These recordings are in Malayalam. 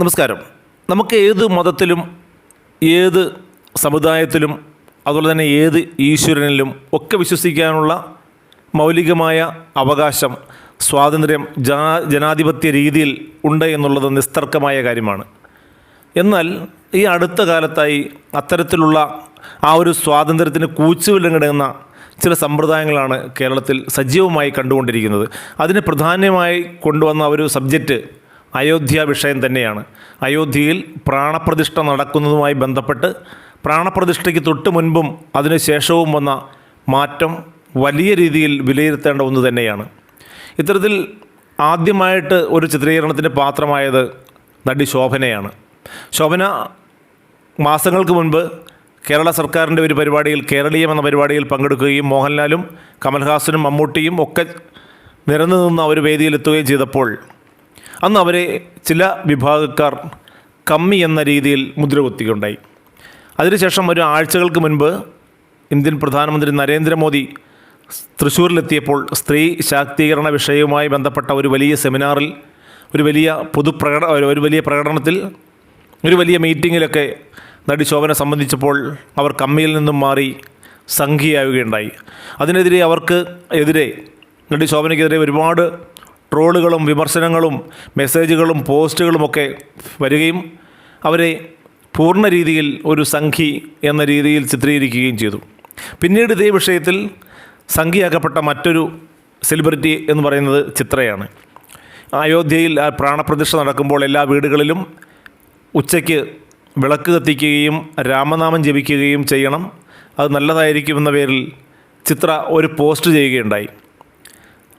നമസ്കാരം. നമുക്ക് ഏത് മതത്തിലും ഏത് സമുദായത്തിലും അതുപോലെ തന്നെ ഏത് ഈശ്വരനിലും ഒക്കെ വിശ്വസിക്കാനുള്ള മൗലികമായ അവകാശം സ്വാതന്ത്ര്യം ജാ ജനാധിപത്യ രീതിയിൽ ഉണ്ട് എന്നുള്ളത് നിസ്തർക്കമായ കാര്യമാണ്. എന്നാൽ ഈ അടുത്ത കാലത്തായി അത്തരത്തിലുള്ള ആ ഒരു സ്വാതന്ത്ര്യത്തിന് കൂച്ചുവിലങ്ങിടുന്ന ചില സമ്പ്രദായങ്ങളാണ് കേരളത്തിൽ സജീവമായി കണ്ടുകൊണ്ടിരിക്കുന്നത്. അതിന് പ്രധാനമായി കൊണ്ടുവന്ന ഒരു സബ്ജക്റ്റ് അയോധ്യ വിഷയം തന്നെയാണ്. അയോധ്യയിൽ പ്രാണപ്രതിഷ്ഠ നടക്കുന്നതുമായി ബന്ധപ്പെട്ട് പ്രാണപ്രതിഷ്ഠയ്ക്ക് തൊട്ട് മുൻപും അതിനുശേഷവും വന്ന മാറ്റം വലിയ രീതിയിൽ വിലയിരുത്തേണ്ട ഒന്ന് തന്നെയാണ്. ഇത്തരത്തിൽ ആദ്യമായിട്ട് ഒരു ചിത്രീകരണത്തിന്റെ പാത്രമായത് നടി ശോഭനയാണ്. ശോഭന മാസങ്ങൾക്ക് മുൻപ് കേരള സർക്കാരിന്റെ ഒരു പരിപാടിയിൽ കേരളീയം എന്ന പരിപാടിയിൽ പങ്കെടുക്കുകയും മോഹൻലാലും കമൽഹാസനും മമ്മൂട്ടിയും ഒക്കെ നിരന്നു നിന്ന ഒരു വേദിയിലെത്തുകയും ചെയ്തപ്പോൾ അന്ന് അവരെ ചില വിഭാഗക്കാർ കമ്മി എന്ന രീതിയിൽ മുദ്രകുത്തിയുണ്ടായി അതിനുശേഷം ഒരു ആഴ്ചകൾക്ക് മുൻപ് ഇന്ത്യൻ പ്രധാനമന്ത്രി നരേന്ദ്രമോദി തൃശ്ശൂരിലെത്തിയപ്പോൾ സ്ത്രീ ശാക്തീകരണ വിഷയവുമായി ബന്ധപ്പെട്ട ഒരു വലിയ സെമിനാറിൽ ഒരു വലിയ പൊതുപ്രകട ഒരു വലിയ പ്രകടനത്തിൽ ഒരു വലിയ മീറ്റിങ്ങിലൊക്കെ നടി ശോഭന സംബന്ധിച്ചപ്പോൾ അവർ കമ്മിയിൽ നിന്നും മാറി സംഘിയാവുകയുണ്ടായി. അതിനെതിരെ അവർക്ക് എതിരെ നടി ശോഭനയ്ക്കെതിരെ ഒരുപാട് ട്രോളുകളും വിമർശനങ്ങളും മെസ്സേജുകളും പോസ്റ്റുകളുമൊക്കെ വരികയും അവരെ പൂർണ രീതിയിൽ ഒരു സംഘി എന്ന രീതിയിൽ ചിത്രീകരിക്കുകയും ചെയ്തു. പിന്നീട് ഇതേ വിഷയത്തിൽ സംഘിയാക്കപ്പെട്ട മറ്റൊരു സെലിബ്രിറ്റി എന്ന് പറയുന്നത് ചിത്രയാണ്. അയോധ്യയിൽ ആ പ്രാണപ്രതിഷ്ഠ നടക്കുമ്പോൾ എല്ലാ വീടുകളിലും ഉച്ചയ്ക്ക് വിളക്ക് കത്തിക്കുകയും രാമനാമം ജപിക്കുകയും ചെയ്യണം. അത് നല്ലതായിരിക്കുമെന്ന പേരിൽ ചിത്ര ഒരു പോസ്റ്റ് ചെയ്യുകയുണ്ടായി.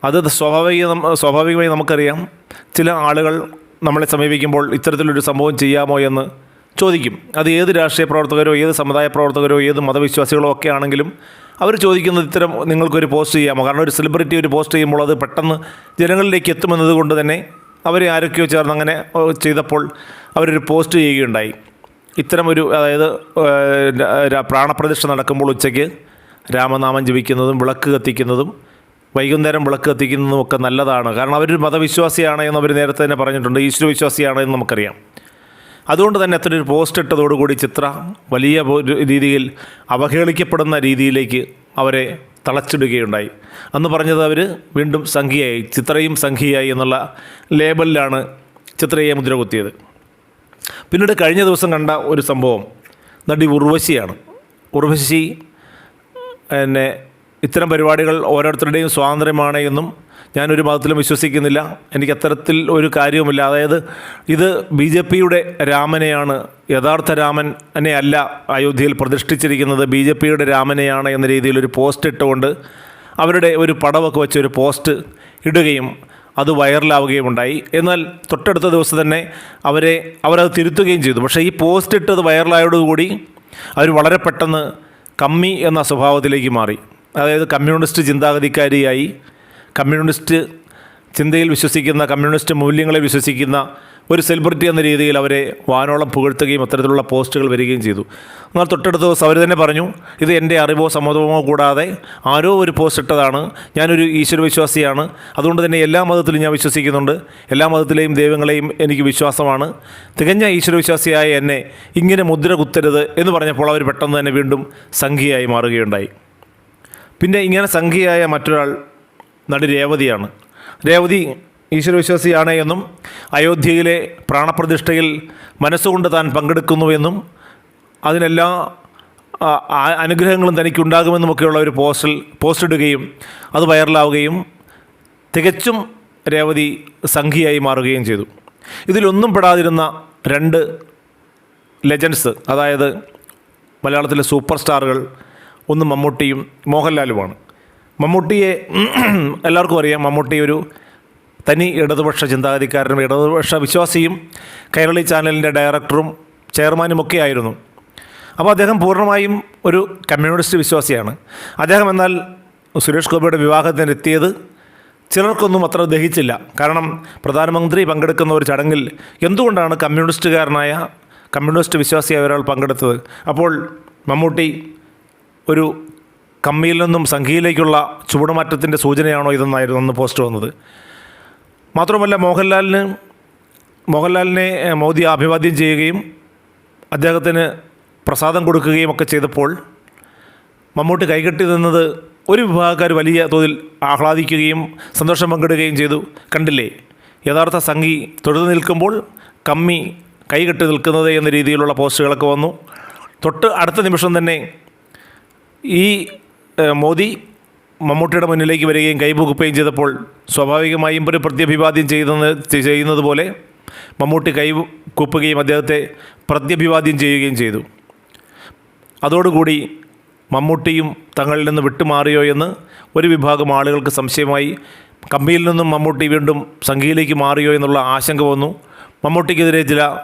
അത് സ്വാഭാവിക സ്വാഭാവികമായി നമുക്കറിയാം. ചില ആളുകൾ നമ്മളെ സമീപിക്കുമ്പോൾ ഇത്തരത്തിലൊരു സംഭവം ചെയ്യാമോ എന്ന് ചോദിക്കും. അത് ഏത് രാഷ്ട്രീയ പ്രവർത്തകരോ ഏത് സമുദായ പ്രവർത്തകരോ ഏത് മതവിശ്വാസികളോ ഒക്കെ ആണെങ്കിലും അവർ ചോദിക്കുന്നത് ഇത്തരം നിങ്ങൾക്കൊരു പോസ്റ്റ് ചെയ്യാമോ? കാരണം ഒരു സെലിബ്രിറ്റി ഒരു പോസ്റ്റ് ചെയ്യുമ്പോൾ അത് പെട്ടെന്ന് ജനങ്ങളിലേക്ക് എത്തുമെന്നത് കൊണ്ട് തന്നെ അവരെ ആരൊക്കെയോ ചേർന്ന് അങ്ങനെ ചെയ്തപ്പോൾ അവരൊരു പോസ്റ്റ് ചെയ്യുകയുണ്ടായി. ഇത്തരമൊരു അതായത് പ്രാണപ്രതിഷ്ഠ നടക്കുമ്പോൾ ഉച്ചയ്ക്ക് രാമനാമം ജപിക്കുന്നതും വിളക്ക് കത്തിക്കുന്നതും വൈകുന്നേരം വിളക്ക് കത്തിക്കുന്നതും ഒക്കെ നല്ലതാണ്. കാരണം അവരൊരു മതവിശ്വാസിയാണ് എന്ന് അവർ നേരത്തെ തന്നെ പറഞ്ഞിട്ടുണ്ട്. ഈശ്വരവിശ്വാസിയാണ് എന്ന് നമുക്കറിയാം. അതുകൊണ്ട് തന്നെ അത്ര ഒരു പോസ്റ്റ് ഇട്ടതോടുകൂടി ചിത്ര വലിയ രീതിയിൽ അവഹേളിക്കപ്പെടുന്ന രീതിയിലേക്ക് അവരെ തളച്ചിടുകയുണ്ടായി. അന്ന് പറഞ്ഞത് അവർ വീണ്ടും സംഖ്യയായി ചിത്രയും സംഖ്യയായി എന്നുള്ള ലേബലിലാണ് ചിത്രയെ മുദ്ര കുത്തിയത് പിന്നീട് കഴിഞ്ഞ ദിവസം കണ്ട ഒരു സംഭവം. നടി ഉർവശിയാണ്. ഉർവശി പിന്നെ ഇത്തരം പരിപാടികൾ ഓരോരുത്തരുടെയും സ്വാതന്ത്ര്യമാണ് എന്നും ഞാനൊരു മതത്തിലും വിശ്വസിക്കുന്നില്ല. എനിക്ക് അത്തരത്തിൽ ഒരു കാര്യവുമില്ല. അതായത് ഇത് ബി ജെ പിയുടെ രാമനെയാണ് യഥാർത്ഥ രാമൻ എന്നെ അല്ല അയോധ്യയിൽ പ്രതിഷ്ഠിച്ചിരിക്കുന്നത്. ബി ജെ പിയുടെ രാമനെയാണ് എന്ന രീതിയിൽ ഒരു പോസ്റ്റ് ഇട്ടുകൊണ്ട് അവരുടെ ഒരു പടമൊക്കെ വെച്ച് ഒരു പോസ്റ്റ് ഇടുകയും അത് വൈറലാവുകയും ഉണ്ടായി. എന്നാൽ തൊട്ടടുത്ത ദിവസം തന്നെ അവരെ അവരത് തിരുത്തുകയും ചെയ്തു. പക്ഷേ ഈ പോസ്റ്റ് ഇട്ടത് വൈറലായതോടുകൂടി അവർ വളരെ പെട്ടെന്ന് കമ്മി എന്ന സ്വഭാവത്തിലേക്ക് മാറി. അതായത് കമ്മ്യൂണിസ്റ്റ് ചിന്താഗതിക്കാരിയായി കമ്മ്യൂണിസ്റ്റ് ചിന്തയിൽ വിശ്വസിക്കുന്ന കമ്മ്യൂണിസ്റ്റ് മൂല്യങ്ങളെ വിശ്വസിക്കുന്ന ഒരു സെലിബ്രിറ്റി എന്ന രീതിയിൽ അവരെ വാനോളം പുകഴ്ത്തുകയും അത്തരത്തിലുള്ള പോസ്റ്റുകൾ വരികയും ചെയ്തു. എന്നാൽ തൊട്ടടുത്ത ദിവസം അവർ തന്നെ പറഞ്ഞു ഇത് എന്റെ അറിവോ സമ്മതമോ കൂടാതെ ആരോ ഒരു പോസ്റ്റ് ഇട്ടതാണ് ഞാനൊരു ഈശ്വരവിശ്വാസിയാണ്. അതുകൊണ്ട് തന്നെ എല്ലാ മതത്തിലും ഞാൻ വിശ്വസിക്കുന്നുണ്ട്. എല്ലാ മതത്തിലെയും ദൈവങ്ങളെയും എനിക്ക് വിശ്വാസമാണ്. തികഞ്ഞ ഈശ്വരവിശ്വാസിയായ എന്നെ ഇങ്ങനെ മുദ്ര കുത്തരുത് എന്ന് പറഞ്ഞപ്പോൾ അവർ പെട്ടെന്ന് തന്നെ വീണ്ടും സംഖ്യയായി മാറുകയുണ്ടായി. പിന്നെ ഇങ്ങനെ സംഖ്യയായ മറ്റൊരാൾ നടി രേവതിയാണ്. രേവതി ഈശ്വരവിശ്വാസിയാണ് എന്നും അയോധ്യയിലെ പ്രാണപ്രതിഷ്ഠയിൽ മനസ്സുകൊണ്ട് താൻ പങ്കെടുക്കുന്നുവെന്നും അതിനെല്ലാ അനുഗ്രഹങ്ങളും തനിക്കുണ്ടാകുമെന്നുമൊക്കെയുള്ള ഒരു പോസ്റ്റിൽ പോസ്റ്റ് ഇടുകയും അത് വൈറലാവുകയും തികച്ചും രേവതി സംഖ്യയായി മാറുകയും ചെയ്തു. ഇതിലൊന്നും പെടാതിരുന്ന രണ്ട് ലെജൻഡ്സ് അതായത് മലയാളത്തിലെ സൂപ്പർ സ്റ്റാറുകൾ ഒന്ന് മമ്മൂട്ടിയും മോഹൻലാലുമാണ്. മമ്മൂട്ടിയെ എല്ലാവർക്കും അറിയാം മമ്മൂട്ടി ഒരു തനി ഇടതുപക്ഷ ചിന്താഗതിക്കാരനും ഇടതുപക്ഷ വിശ്വാസിയും കൈരളി ചാനലിന്റെ ഡയറക്ടറും ചെയർമാനും ഒക്കെ ആയിരുന്നു. അപ്പോൾ അദ്ദേഹം പൂർണമായും ഒരു കമ്മ്യൂണിസ്റ്റ് വിശ്വാസിയാണ്. അദ്ദേഹം എന്നാൽ സുരേഷ് ഗോപിയുടെ വിവാഹത്തിനെത്തിയത് ചിലർക്കൊന്നും അത്ര ദഹിച്ചില്ല. കാരണം പ്രധാനമന്ത്രി പങ്കെടുക്കുന്ന ഒരു ചടങ്ങിൽ എന്തുകൊണ്ടാണ് കമ്മ്യൂണിസ്റ്റുകാരനായ കമ്മ്യൂണിസ്റ്റ് വിശ്വാസിയായ ഒരാൾ പങ്കെടുത്തത്? അപ്പോൾ മമ്മൂട്ടി ഒരു കമ്മിയിൽ നിന്നും സംഖ്യയിലേക്കുള്ള ചുവടുമാറ്റത്തിന്റെ സൂചനയാണോ ഇതെന്നായിരുന്നു അന്ന് പോസ്റ്റ് വന്നത്. മാത്രമല്ല മോഹൻലാലിന് മോഹൻലാലിനെ മോദി അഭിവാദ്യം ചെയ്യുകയും അദ്ദേഹത്തിന് പ്രസാദം കൊടുക്കുകയും ഒക്കെ ചെയ്തപ്പോൾ മമ്മൂട്ടി കൈകെട്ടി നിന്നത് ഒരു വിഭാഗക്കാർ വലിയ തോതിൽ ആഹ്ലാദിക്കുകയും സന്തോഷം പങ്കിടുകയും ചെയ്തു. കണ്ടില്ലേ? യഥാർത്ഥ സംഘി തൊഴുതു നിൽക്കുമ്പോൾ കമ്മി കൈകെട്ടി നിൽക്കുന്നത് എന്ന രീതിയിലുള്ള പോസ്റ്റുകളൊക്കെ വന്നു. തൊട്ട് അടുത്ത നിമിഷം തന്നെ ഈ മോദി മമ്മൂട്ടിയുടെ മുന്നിലേക്ക് വരികയും കൈപുകുപ്പുകയും ചെയ്തപ്പോൾ സ്വാഭാവികമായും ഒരു പ്രത്യഭിവാദ്യം ചെയ്യുന്നത് ചെയ്യുന്നത് പോലെ മമ്മൂട്ടി കൈ കുപ്പുകയും അദ്ദേഹത്തെ പ്രത്യഭിവാദ്യം ചെയ്യുകയും ചെയ്തു. അതോടുകൂടി മമ്മൂട്ടിയും തങ്ങളിൽ നിന്ന് വിട്ടുമാറിയോ എന്ന് ഒരു വിഭാഗം ആളുകൾക്ക് സംശയമായി. കമ്പിയിൽ നിന്നും മമ്മൂട്ടി വീണ്ടും സംഖ്യയിലേക്ക് മാറിയോ എന്നുള്ള ആശങ്ക വന്നു. മമ്മൂട്ടിക്കെതിരെ ചില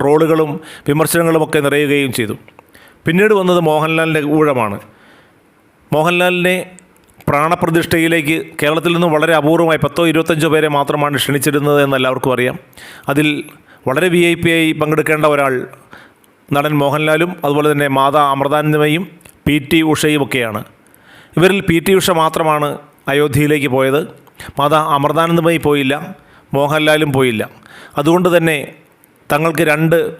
ട്രോളുകളും വിമർശനങ്ങളുമൊക്കെ നിറയുകയും ചെയ്തു. പിന്നീട് വന്നത് മോഹൻലാലിന്റെ ഊഴമാണ്. മോഹൻലാലിനെ പ്രാണപ്രതിഷ്ഠയിലേക്ക് കേരളത്തിൽ നിന്ന് വളരെ അപൂർവമായി പത്തോ ഇരുപത്തഞ്ചോ പേരെ മാത്രമാണ് ക്ഷണിച്ചിരുന്നത് എന്ന് എല്ലാവർക്കും അറിയാം. അതിൽ വളരെ വി ഐ പി ആയി പങ്കെടുക്കേണ്ട ഒരാൾ നടൻ മോഹൻലാലും അതുപോലെ തന്നെ മാതാ അമൃതാനന്ദമയും പി ടി ഉഷയും ഒക്കെയാണ്. ഇവരിൽ പി ടി ഉഷ മാത്രമാണ് അയോധ്യയിലേക്ക് പോയത്. മാതാ അമൃതാനന്ദമയി പോയില്ല മോഹൻലാലും പോയില്ല. അതുകൊണ്ട് തന്നെ തങ്ങൾക്ക് രണ്ട്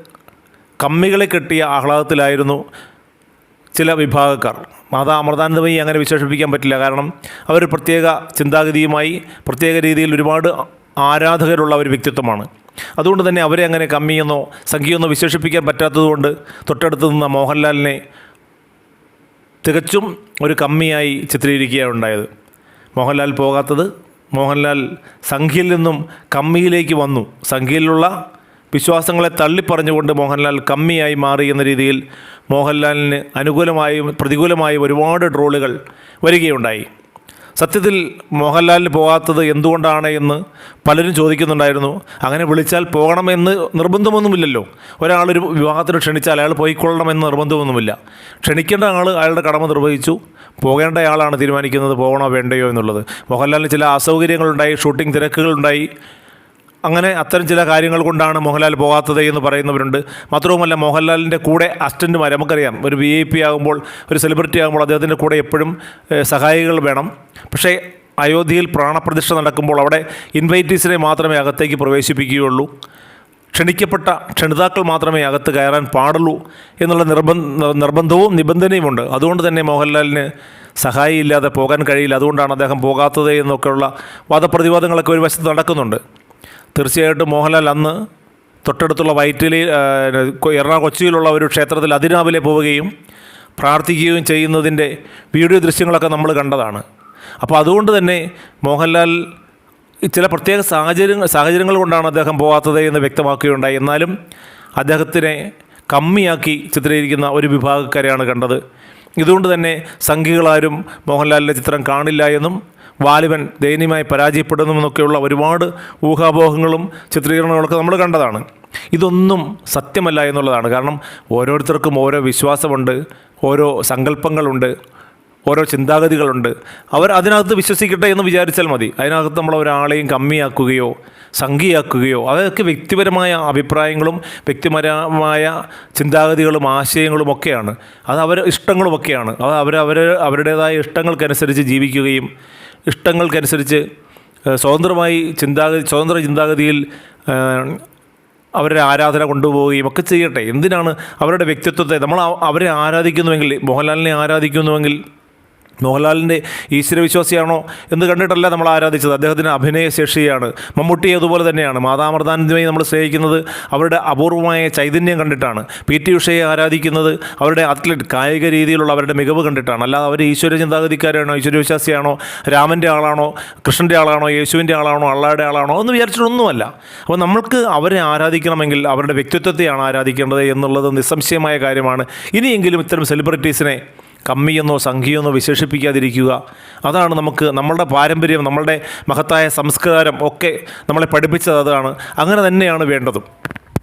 കമ്മികളെ കെട്ടിയ ആഹ്ലാദത്തിലായിരുന്നു ചില വിഭാഗക്കാർ. മാതാ അമൃതാനന്ദമയി അങ്ങനെ വിശേഷിപ്പിക്കാൻ പറ്റില്ല. കാരണം അവർ പ്രത്യേക ചിന്താഗതിയുമായി പ്രത്യേക രീതിയിൽ ഒരുപാട് ആരാധകരുള്ള ഒരു വ്യക്തിത്വമാണ്. അതുകൊണ്ട് തന്നെ അവരെ അങ്ങനെ കമ്മിയെന്നോ സംഖ്യയെന്നോ വിശേഷിപ്പിക്കാൻ പറ്റാത്തതുകൊണ്ട് തൊട്ടടുത്ത് നിന്ന മോഹൻലാലിനെ തികച്ചും ഒരു കമ്മിയായി ചിത്രീകരിക്കുകയാണ് ഉണ്ടായത്. മോഹൻലാൽ പോകാത്തത് മോഹൻലാൽ സംഖ്യയിൽ നിന്നും കമ്മിയിലേക്ക് വന്നു. സംഖ്യയിലുള്ള വിശ്വാസങ്ങളെ തള്ളിപ്പറഞ്ഞുകൊണ്ട് മോഹൻലാൽ കമ്മിയായി മാറി എന്ന രീതിയിൽ മോഹൻലാലിന് അനുകൂലമായും പ്രതികൂലമായും ഒരുപാട് ട്രോളുകൾ വരികയുണ്ടായി. സത്യത്തിൽ മോഹൻലാലിന് പോകാത്തത് എന്തുകൊണ്ടാണ് എന്ന് പലരും ചോദിക്കുന്നുണ്ടായിരുന്നു. അങ്ങനെ വിളിച്ചാൽ പോകണമെന്ന് നിർബന്ധമൊന്നുമില്ലല്ലോ. ഒരാളൊരു വിവാഹത്തിന് ക്ഷണിച്ചാൽ അയാൾ പോയിക്കൊള്ളണമെന്ന് നിർബന്ധമൊന്നുമില്ല. ക്ഷണിക്കേണ്ട ആൾ അയാളുടെ കടമ നിർവഹിച്ചു. പോകേണ്ട ആളാണ് തീരുമാനിക്കുന്നത് പോകണോ വേണ്ടയോ എന്നുള്ളത്. മോഹൻലാലിന് ചില അസൗകര്യങ്ങളുണ്ടായി ഷൂട്ടിംഗ് തിരക്കുകളുണ്ടായി. അങ്ങനെ അത്തരം ചില കാര്യങ്ങൾ കൊണ്ടാണ് മോഹൻലാൽ പോകാത്തത് എന്ന് പറയുന്നവരുണ്ട്. മാത്രവുമല്ല മോഹൻലാലിന്റെ കൂടെ അസിസ്റ്റന്റുമാർ നമുക്കറിയാം ഒരു വി ഐ പി ആകുമ്പോൾ ഒരു സെലിബ്രിറ്റി ആകുമ്പോൾ അദ്ദേഹത്തിന്റെ കൂടെ എപ്പോഴും സഹായികൾ വേണം. പക്ഷേ അയോധ്യയിൽ പ്രാണപ്രതിഷ്ഠ നടക്കുമ്പോൾ അവിടെ ഇൻവൈറ്റീസിനെ മാത്രമേ അകത്തേക്ക് പ്രവേശിപ്പിക്കുകയുള്ളൂ. ക്ഷണിക്കപ്പെട്ട ക്ഷണിതാക്കൾ മാത്രമേ അകത്ത് കയറാൻ പാടുള്ളൂ എന്നുള്ള നിർബന്ധ നിർബന്ധവും നിബന്ധനയുമുണ്ട്. അതുകൊണ്ട് തന്നെ മോഹൻലാലിന് സഹായി ഇല്ലാതെ പോകാൻ കഴിയില്ല. അതുകൊണ്ടാണ് അദ്ദേഹം പോകാത്തത് എന്നൊക്കെയുള്ള വാദപ്രതിവാദങ്ങളൊക്കെ ഒരു വശത്ത് നടക്കുന്നുണ്ട്. തീർച്ചയായിട്ടും മോഹൻലാൽ അന്ന് തൊട്ടടുത്തുള്ള വൈറ്റിലി എറണാകുളം കൊച്ചിയിലുള്ള ഒരു ക്ഷേത്രത്തിൽ അതിരാവിലെ പോവുകയും പ്രാർത്ഥിക്കുകയും ചെയ്യുന്നതിന്റെ വീഡിയോ ദൃശ്യങ്ങളൊക്കെ നമ്മൾ കണ്ടതാണ്. അപ്പോൾ അതുകൊണ്ട് തന്നെ മോഹൻലാൽ ചില പ്രത്യേക സാഹചര്യങ്ങൾ സാഹചര്യങ്ങൾ കൊണ്ടാണ് അദ്ദേഹം പോകാത്തത് എന്ന് വ്യക്തമാക്കുകയുണ്ടായി. എന്നാലും അദ്ദേഹത്തിനെ കമ്മിയാക്കി ചിത്രീകരിക്കുന്ന ഒരു വിഭാഗക്കാരെയാണ് കണ്ടത്. ഇതുകൊണ്ട് തന്നെ സംഘികളാരും മോഹൻലാലിന്റെ ചിത്രം കാണില്ല എന്നും വാലിബൻ ദയനീയമായി പരാജയപ്പെടുന്നുവെന്നൊക്കെയുള്ള ഒരുപാട് ഊഹാപോഹങ്ങളും ചിത്രീകരണങ്ങളൊക്കെ നമ്മൾ കണ്ടതാണ്. ഇതൊന്നും സത്യമല്ല എന്നുള്ളതാണ്. കാരണം ഓരോരുത്തർക്കും ഓരോ വിശ്വാസമുണ്ട് ഓരോ സങ്കല്പങ്ങളുണ്ട് ഓരോ ചിന്താഗതികളുണ്ട്. അവർ അതിനകത്ത് വിശ്വസിക്കട്ടെ എന്ന് വിചാരിച്ചാൽ മതി. അതിനകത്ത് നമ്മൾ ഒരാളെയും കമ്മിയാക്കുകയോ സംഘിയാക്കുകയോ അതൊക്കെ വ്യക്തിപരമായ അഭിപ്രായങ്ങളും വ്യക്തിപരമായ ചിന്താഗതികളും ആശയങ്ങളും ഒക്കെയാണ്. അത് അവർ ഇഷ്ടങ്ങളുമൊക്കെയാണ് അത് അവർ അവർ അവരുടേതായ ഇഷ്ടങ്ങൾക്കനുസരിച്ച് ജീവിക്കുകയും ഇഷ്ടങ്ങൾക്കനുസരിച്ച് സ്വതന്ത്രമായി ചിന്താഗതി സ്വതന്ത്ര ചിന്താഗതിയിൽ അവരുടെ ആരാധന കൊണ്ടുപോവുകയും ഒക്കെ ചെയ്യട്ടെ. എന്തിനാണ് അവരുടെ വ്യക്തിത്വത്തെ നമ്മൾ അവരെ ആരാധിക്കുന്നുവെങ്കിൽ മോഹൻലാലിനെ ആരാധിക്കുന്നുവെങ്കിൽ മോഹൻലാലിന്റെ ഈശ്വരവിശ്വാസിയാണോ എന്ന് കണ്ടിട്ടല്ല നമ്മൾ ആരാധിച്ചത്. അദ്ദേഹത്തിന് അഭിനയശേഷിയാണ് മമ്മൂട്ടി അതുപോലെ തന്നെയാണ്. മാതാമൃതാനന്ദമായി നമ്മൾ സ്നേഹിക്കുന്നത് അവരുടെ അപൂർവമായ ചൈതന്യം കണ്ടിട്ടാണ്. പി ടി ഉഷയെ ആരാധിക്കുന്നത് അവരുടെ അത്ലറ്റ് കായിക രീതിയിലുള്ള അവരുടെ മികവ് കണ്ടിട്ടാണ്. അല്ലാതെ അവർ ഈശ്വര ചിന്താഗതിക്കാരാണോ ഈശ്വരവിശ്വാസിയാണോ രാമന്റെ ആളാണോ കൃഷ്ണന്റെ ആളാണോ യേശുവിന്റെ ആളാണോ അള്ളാടെ ആളാണോ എന്ന് വിചാരിച്ചിട്ടൊന്നുമല്ല. അപ്പോൾ നമ്മൾക്ക് അവരെ ആരാധിക്കണമെങ്കിൽ അവരുടെ വ്യക്തിത്വത്തെയാണ് ആരാധിക്കേണ്ടത് എന്നുള്ളത് നിസ്സംശയമായ കാര്യമാണ്. ഇനിയെങ്കിലും ഇത്തരം സെലിബ്രിറ്റീസിനെ കമ്മിയെന്നോ സംഖ്യയെന്നോ വിശേഷിപ്പിക്കാതിരിക്കുക. അതാണ് നമുക്ക് നമ്മളുടെ പാരമ്പര്യം നമ്മളുടെ മഹത്തായ സംസ്കാരം ഒക്കെ നമ്മളെ പഠിപ്പിച്ചത് അതാണ്. അങ്ങനെ തന്നെയാണ് വേണ്ടതും.